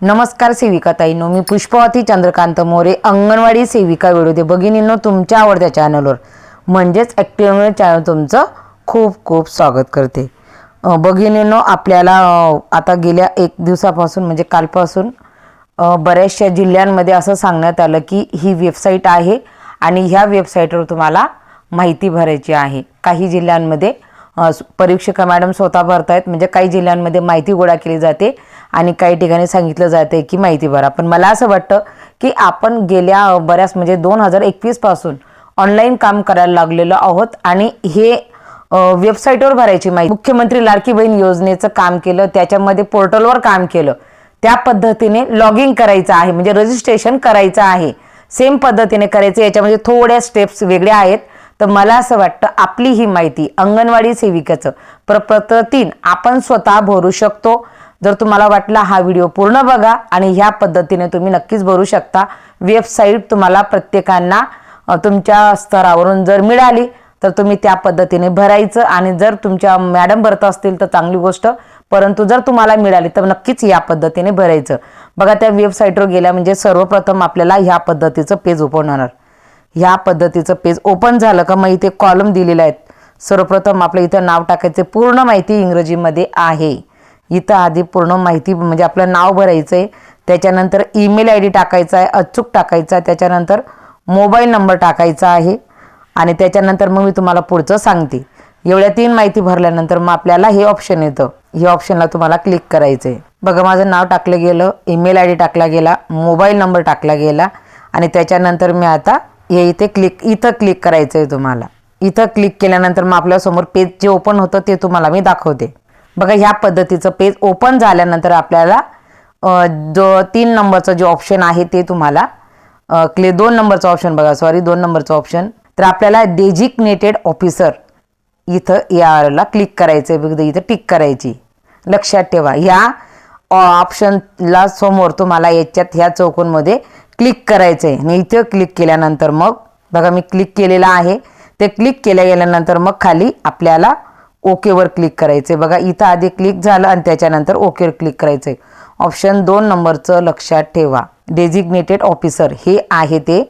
नमस्कार सेविका ताईनो मी पुष्पावती चंद्रकांत मोरे अंगणवाडी सेविका विरोधी भगिनींनो तुमच्या आवडत्या चॅनलवर म्हणजेच ॲक्टिव्ह चॅनल तुमचं खूप खूप स्वागत करते. भगिनींनो आपल्याला आता गेल्या एक दिवसापासून म्हणजे कालपासून बऱ्याचशा जिल्ह्यांमध्ये असं सांगण्यात आलं की ही वेबसाईट आहे आणि ह्या वेबसाईटवर तुम्हाला माहिती भरायची आहे. काही जिल्ह्यांमध्ये परीक्षिका मॅडम स्वतः भरतायत म्हणजे काही जिल्ह्यांमध्ये माहिती गोळा केली जाते. आणि काही ठिकाणी सांगितलं जाते की माहिती भरा. पण मला असं वाटतं की आपण गेल्या बऱ्याच म्हणजे दोन हजार एकवीसपासून ऑनलाईन काम करायला लागलेलो आहोत आणि हे वेबसाईटवर भरायची माहिती. मुख्यमंत्री लाडकी बहीण योजनेचं काम केलं त्याच्यामध्ये पोर्टलवर काम केलं. त्या पद्धतीने लॉगिंग करायचं आहे म्हणजे रजिस्ट्रेशन करायचं आहे. सेम पद्धतीने करायचं याच्यामध्ये थोड्या स्टेप्स वेगळ्या आहेत. तर मला असं वाटतं आपली ही माहिती अंगणवाडी सेविकेचं प्रपत्र तीन आपण स्वतः भरू शकतो. जर तुम्हाला वाटला हा व्हिडिओ पूर्ण बघा आणि ह्या पद्धतीने तुम्ही नक्कीच भरू शकता. वेबसाईट तुम्हाला प्रत्येकांना तुमच्या स्तरावरून जर मिळाली तर तुम्ही त्या पद्धतीने भरायचं आणि जर तुमच्या मॅडम भरत असतील तर चांगली गोष्ट परंतु जर तुम्हाला मिळाली तर नक्कीच या पद्धतीने भरायचं. बघा त्या वेबसाईटवर गेल्या म्हणजे सर्वप्रथम आपल्याला ह्या पद्धतीचं पेज ओपन होणार. ह्या पद्धतीचं पेज ओपन झालं का मग इथे कॉलम दिलेले आहेत. सर्वप्रथम आपलं इथं नाव टाकायचे पूर्ण माहिती इंग्रजीमध्ये आहे. इथं आधी पूर्ण माहिती म्हणजे आपलं नाव भरायचं आहे त्याच्यानंतर ईमेल आय डी टाकायचा आहे अचूक टाकायचा आहे त्याच्यानंतर मोबाईल नंबर टाकायचा आहे आणि त्याच्यानंतर मग मी तुम्हाला पुढचं सांगते. एवढ्या तीन माहिती भरल्यानंतर मग आपल्याला हे ऑप्शन येतं. हे ऑप्शनला तुम्हाला क्लिक करायचं आहे बघा माझं नाव टाकलं गेलं ईमेल आय डी टाकला गेला मोबाईल नंबर टाकला गेला आणि त्याच्यानंतर मी आता हे इथे क्लिक इथं क्लिक करायचं आहे तुम्हाला. इथं क्लिक केल्यानंतर मग आपल्यासमोर पेज जे ओपन होतं ते तुम्हाला मी दाखवते. बघा ह्या पद्धतीचं पेज ओपन झाल्यानंतर आपल्याला जो तीन नंबरचं जे ऑप्शन आहे ते तुम्हाला क्ले दोन नंबरचं ऑप्शन बघा सॉरी दोन नंबरचं ऑप्शन तर आपल्याला डेजिग्नेटेड ऑफिसर इथं याला क्लिक करायचं आहे इथं टिक करायची. लक्षात ठेवा ह्या ऑप्शनला समोर तुम्हाला याच्यात ह्या चौकोनमध्ये क्लिक करायचं आहे आणि इथं क्लिक केल्यानंतर मग बघा मी क्लिक केलेला आहे. ते क्लिक केल्या गेल्यानंतर मग खाली आपल्याला ओकेवर क्लिक करायचं आहे बघा इथं आधी क्लिक झालं आणि त्याच्यानंतर ओकेवर क्लिक करायचं आहे ऑप्शन दोन नंबरचं लक्षात ठेवा. डेजिग्नेटेड ऑफिसर हे आहे ते.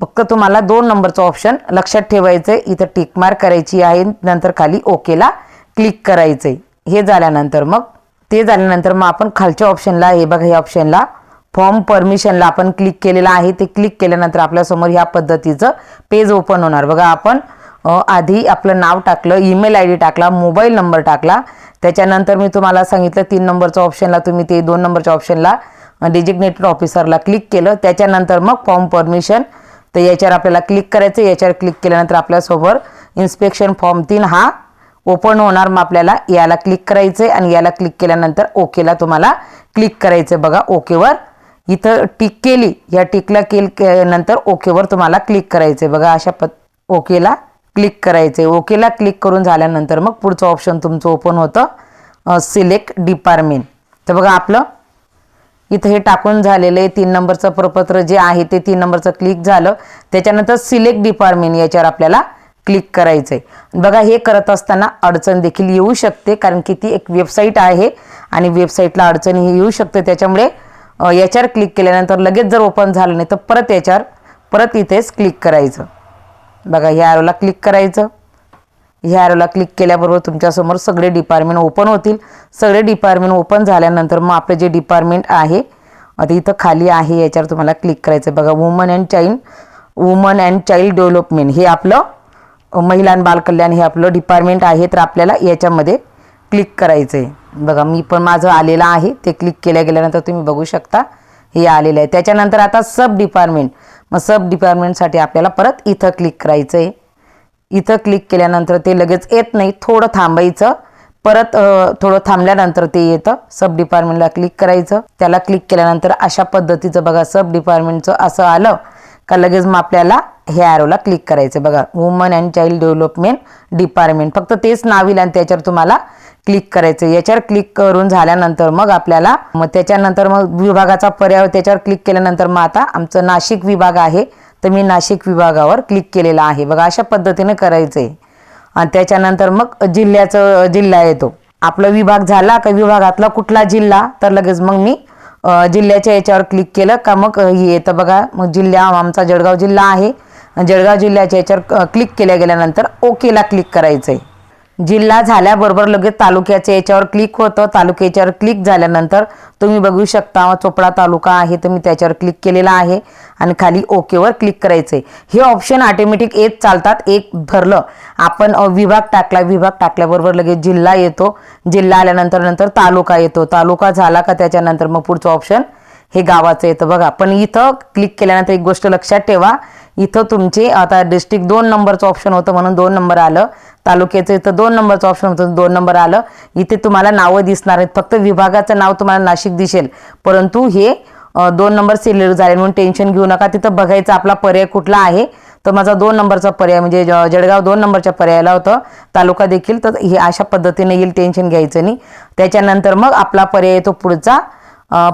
फक्त तुम्हाला दोन नंबरचं ऑप्शन लक्षात ठेवायचं आहे इथं टिकमार्क करायची आहे. नंतर खाली ओकेला क्लिक करायचं आहे हे झाल्यानंतर मग ते झाल्यानंतर मग आपण खालच्या ऑप्शनला हे बघा ह्या ऑप्शनला फॉर्म परमिशनला आपण क्लिक केलेलं आहे. ते क्लिक केल्यानंतर आपल्यासमोर ह्या पद्धतीचं पेज ओपन होणार. बघा आपण आधी आपलं नाव टाकलं ईमेल आय डी टाकला मोबाईल नंबर टाकला. त्याच्यानंतर मी तुम्हाला सांगितलं तीन नंबरच्या ऑप्शनला तुम्ही ते दोन नंबरच्या ऑप्शनला डेजिग्नेटेड ऑफिसरला क्लिक केलं. त्याच्यानंतर मग फॉर्म परमिशन तर याच्यावर आपल्याला क्लिक करायचं याच्यावर क्लिक केल्यानंतर आपल्यासोबत इन्स्पेक्शन फॉर्म तीन हा ओपन होणार. मग आपल्याला याला क्लिक करायचं आहे आणि याला क्लिक केल्यानंतर ओकेला तुम्हाला क्लिक करायचं आहे बघा ओकेवर इथं टिक केली. या टिकला केल के- नंतर ओकेवर तुम्हाला क्लिक करायचं आहे बघा अशा पद ओकेला क्लिक करायचं आहे ओकेला क्लिक करून झाल्यानंतर मग पुढचं ऑप्शन तुमचं ओपन होतं. सिलेक्ट डिपार्टमेंट तर बघा आपलं इथं हे टाकून झालेलं आहे. तीन नंबरचं प्रपत्र जे आहे ते तीन नंबरचं क्लिक झालं. त्याच्यानंतर सिलेक्ट डिपार्टमेंट याच्यावर आपल्याला क्लिक करायचं आहे बघा हे करत असताना अडचण देखील येऊ शकते कारण की ती एक वेबसाईट आहे आणि वेबसाईटला अडचण ही येऊ शकते. त्याच्यामुळे याच्यावर क्लिक केल्यानंतर लगेच जर ओपन झालं नाही तर परत याच्यावर परत इथेच क्लिक करायचं. बघा ह्या ॲरोला क्लिक करायचं. ह्या ॲरोला क्लिक केल्याबरोबर तुमच्यासमोर सगळे डिपार्टमेंट ओपन होतील. सगळे डिपार्टमेंट ओपन झाल्यानंतर मग आपलं जे डिपार्टमेंट आहे आता इथं खाली आहे याच्यावर तुम्हाला क्लिक करायचं आहे. बघा woman and child woman and child development हे आपलं महिला आणि बालकल्याण हे आपलं डिपार्टमेंट आहे तर आपल्याला याच्यामध्ये क्लिक करायचं आहे. बघा मी पण माझं आलेलं आहे ते क्लिक केल्या गेल्यानंतर तुम्ही बघू शकता हे आलेलं आहे. त्याच्यानंतर आता सब डिपार्टमेंट मग सब डिपार्टमेंटसाठी आपल्याला परत इथं क्लिक करायचं आहे इथं क्लिक केल्यानंतर ते लगेच येत नाही. थोडं थांबायचं. परत थोडं थांबल्यानंतर ते येतं. सब डिपार्टमेंटला क्लिक करायचं. त्याला क्लिक केल्यानंतर अशा पद्धतीचं बघा सब डिपार्टमेंटचं असं आलं का लगेच मग आपल्याला हे ॲरोला क्लिक करायचं बघा woman and child development department फक्त तेच नाव येईल आणि त्याच्यावर तुम्हाला क्लिक करायचं. याच्यावर क्लिक करून झाल्यानंतर मग आपल्याला मग त्याच्यानंतर मग विभागाचा पर्याय त्याच्यावर क्लिक केल्यानंतर मग आता आमचं नाशिक विभाग आहे. तर मी नाशिक विभागावर क्लिक केलेला आहे. बघा अशा पद्धतीने करायचं आहे आणि त्याच्यानंतर मग जिल्ह्याचं जिल्हा येतो. आपला विभाग झाला का विभागातला कुठला जिल्हा तर लगेच मग मी जिल्ह्याच्या याच्यावर क्लिक केलं का मग हे येतं बघा. मग जिल्हा आमचा जळगाव जिल्हा आहे. जळगाव जिल्ह्याच्या याच्यावर क्लिक केल्या गेल्यानंतर ओकेला क्लिक करायचं आहे जिल्हा झाल्याबरोबर लगेच तालुक्याच्या याच्यावर क्लिक होतं. तालुक्याच्यावर क्लिक झाल्यानंतर तुम्ही बघू शकता चोपडा तालुका आहे तर मी त्याच्यावर क्लिक केलेला आहे. आणि खाली ओकेवर क्लिक करायचं हे ऑप्शन ऑटोमॅटिक येत चालतात एक भरलं आपण विभाग टाकला विभाग टाकल्याबरोबर लगेच जिल्हा येतो. जिल्हा आल्यानंतर नंतर तालुका येतो. तालुका झाला का त्याच्यानंतर मग पुढचं ऑप्शन हे गावाचं येतं. बघा पण इथं क्लिक केल्यानंतर एक गोष्ट लक्षात ठेवा. इथं तुमचे आता डिस्ट्रिक्ट दोन नंबरचं ऑप्शन होतं म्हणून दोन नंबर आलं. तालुक्याचं इथं दोन नंबरचं ऑप्शन होतं दोन नंबर आलं. इथे तुम्हाला नावं दिसणार आहेत. फक्त विभागाचं नाव तुम्हाला नाशिक दिसेल. परंतु हे दोन नंबर सिलेक्ट झाले. म्हणून टेन्शन घेऊ नका. तिथं बघायचं आपला पर्याय कुठला आहे. तर माझा दोन नंबरचा पर्याय म्हणजे ज- जळगाव दोन नंबरच्या पर्यायाला होतं. तालुका देखील तर हे अशा पद्धतीने येईल. टेन्शन घ्यायचं नाही. त्याच्यानंतर मग आपला पर्याय येतो पुढचा.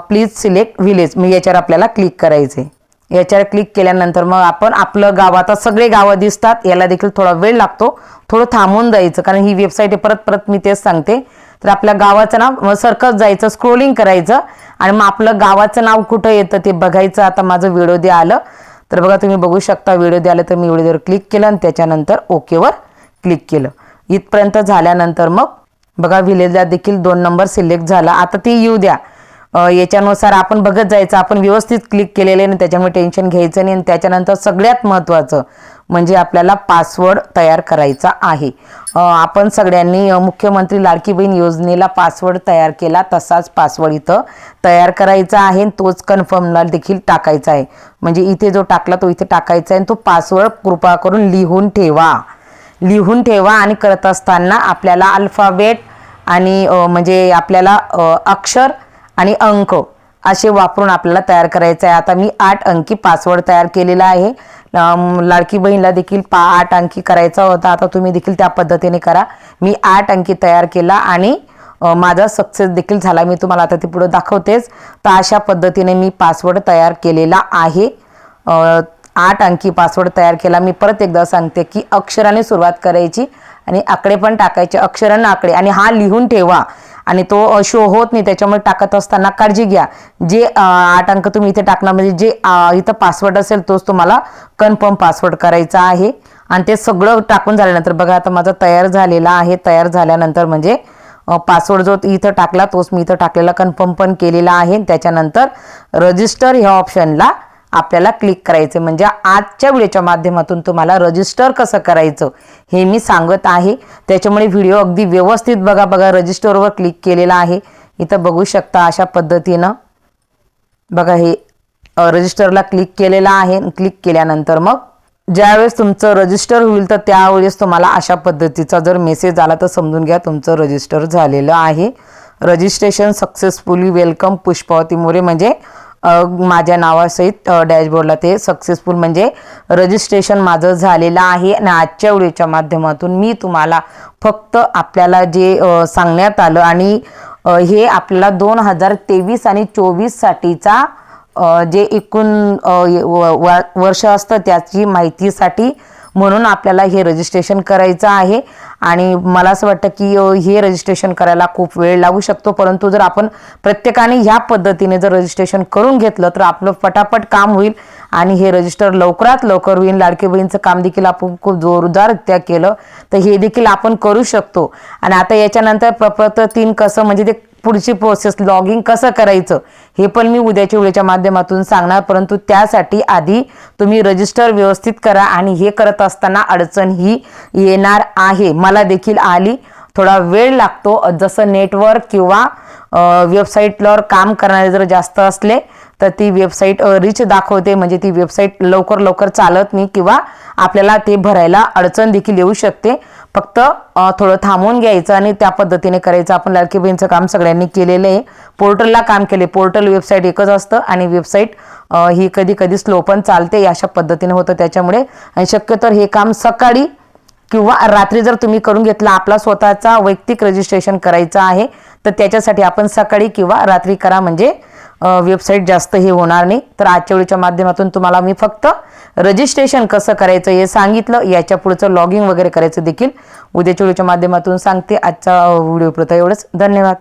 प्लीज सिलेक्ट व्हिलेज मग याच्यावर आपल्याला क्लिक करायचं आहे याच्यावर क्लिक केल्यानंतर मग आपण आपलं गाव आता सगळे गावं दिसतात याला देखील थोडा वेळ लागतो. थोडं थांबून जायचं कारण ही वेबसाईट आहे परत परत मी तेच सांगते. तर आपल्या गावाचं नाव सरकत जायचं स्क्रोलिंग करायचं आणि मग आपलं गावाचं नाव कुठं येतं ते बघायचं. आता माझं व्हिडिओ दे आलं. तर बघा तुम्ही बघू शकता व्हिडिओ दे आलं तर मी व्हिडिओवर क्लिक केलं आणि त्याच्यानंतर ओकेवर क्लिक केलं. इथपर्यंत झाल्यानंतर मग बघा विलेजला देखील दोन नंबर सिलेक्ट झाला. आता ती येऊ द्या. याच्यानुसार आपण बघत जायचं आपण व्यवस्थित क्लिक केलेले आणि त्याच्यामुळे टेन्शन घ्यायचं नाही आणि त्याच्यानंतर सगळ्यात महत्त्वाचं म्हणजे आपल्याला पासवर्ड तयार करायचा आहे. आपण सगळ्यांनी मुख्यमंत्री लाडकी बहीण योजनेला पासवर्ड तयार केला तसाच पासवर्ड इथं तयार करायचा आहे आणि तोच कन्फर्मला देखील टाकायचा आहे. म्हणजे इथे जो टाकला तो इथे टाकायचा आहे आणि तो पासवर्ड कृपा करून लिहून ठेवा. लिहून ठेवा आणि करत असताना आपल्याला अल्फाबेट आणि म्हणजे आपल्याला अक्षर आणि अंक असे वापरून आपल्याला तयार करायचं आहे. आता मी आठ अंकी पासवर्ड तयार केलेला आहे. लाडकी बहीणला देखील पा आठ अंकी करायचा होता. आता तुम्ही देखील त्या पद्धतीने करा. मी आठ अंकी तयार केला आणि माझा सक्सेस देखील झाला. मी तुम्हाला आता ते पुढे दाखवतेच. तर अशा पद्धतीने मी पासवर्ड तयार केलेला आहे. आठ अंकी पासवर्ड तयार केला. मी परत एकदा सांगते की अक्षराने सुरुवात करायची आणि आकडे पण टाकायचे. अक्षरांना आकडे. आणि हा लिहून ठेवा. आणि तो शो होत नाही त्याच्यामुळे टाकत असताना काळजी घ्या. जे आठ अंक तुम्ही इथे टाकणार म्हणजे जे इथं पासवर्ड असेल तोच तुम्हाला कन्फर्म पासवर्ड करायचा आहे. आणि ते सगळं टाकून झाल्यानंतर बघा आता माझा तयार झालेला आहे. तयार झाल्यानंतर म्हणजे पासवर्ड जो इथं टाकला तोच मी इथं टाकलेला कन्फर्म पण केलेला आहे. त्याच्यानंतर रजिस्टर ह्या ऑप्शनला आपल्याला क्लिक करायचं म्हणजे आजच्या व्हिडिओच्या माध्यमातून तुम्हाला रजिस्टर कसं करायचं हे मी सांगत आहे. त्याच्यामुळे व्हिडिओ अगदी व्यवस्थित बघा बघा रजिस्टरवर क्लिक केलेला आहे. इथं बघू शकता अशा पद्धतीनं. बघा हे रजिस्टरला क्लिक केलेला आहे. क्लिक केल्यानंतर मग ज्यावेळेस तुमचं रजिस्टर होईल तर त्यावेळेस तुम्हाला अशा पद्धतीचा जर मेसेज आला तर समजून घ्या तुमचं रजिस्टर झालेलं आहे. Registration successfully welcome Pushpavati More म्हणजे माझ्या नावासहित डॅशबोर्डला ते सक्सेसफुल म्हणजे रजिस्ट्रेशन माझं झालेलं आहे. आणि आजच्या व्हिडिओच्या माध्यमातून मी तुम्हाला फक्त आपल्याला जे सांगण्यात आलं आणि हे आपल्याला दोन हजार तेवीस आणि चोवीससाठीचा जे एकूण व- वर्ष असतं त्याची माहितीसाठी म्हणून आपल्याला हे रजिस्ट्रेशन करायचं आहे. आणि मला असं वाटतं की हे रजिस्ट्रेशन करायला खूप वेळ लागू शकतो. परंतु जर आपण प्रत्येकाने ह्या पद्धतीने जर रजिस्ट्रेशन करून घेतलं तर आपलं पटापट काम होईल. आणि हे रजिस्टर लवकरात लवकर होईल. लाडकी बहीणचं काम देखील आपण खूप जोरदाररित्या केलं तर हे देखील आपण करू शकतो. आणि आता याच्यानंतर प्रपत्र तीन कसं म्हणजे ते पुढची प्रोसेस लॉगिंग कसं करायचं हे पण मी उद्याच्या वेळेच्या माध्यमातून सांगणार. परंतु त्यासाठी आधी तुम्ही रजिस्टर व्यवस्थित करा आणि हे करत असताना अडचण ही येणार आहे. मला देखील आली. थोडा वेळ लागतो. जसं नेटवर्क किंवा वेबसाईटवर काम करणारे जर जास्त असले तर ती वेबसाईट रिच दाखवते. म्हणजे ती वेबसाईट लवकर लवकर चालत नाही किंवा आपल्याला ते भरायला अडचण देखील येऊ शकते. फक्त थोडं थांबून घ्यायचं आणि त्या पद्धतीने करायचं. आपण लाडकी बहीणचं काम सगळ्यांनी केलेलं आहे. पोर्टलला काम केले. पोर्टल वेबसाईट एकच असतं आणि वेबसाईट ही कधी कधी स्लो पण चालते. अशा पद्धतीने होतं. त्याच्यामुळे आणि शक्यतो हे काम सकाळी किंवा रात्री जर तुम्ही करून घेतला आपला स्वतःचा वैयक्तिक रजिस्ट्रेशन करायचं आहे तर त्याच्यासाठी आपण सकाळी किंवा रात्री करा. म्हणजे वेबसाईट जास्त हे होणार नाही. तर आजच्या वेळेच्या माध्यमातून तुम्हाला मी फक्त रजिस्ट्रेशन कसं करायचं हे सांगितलं. याच्या पुढचं लॉगिंग वगैरे करायचं देखील. उद्याच्या वेळेच्या माध्यमातून सांगते. आजचा व्हिडिओ प्रथा एवढंच. धन्यवाद.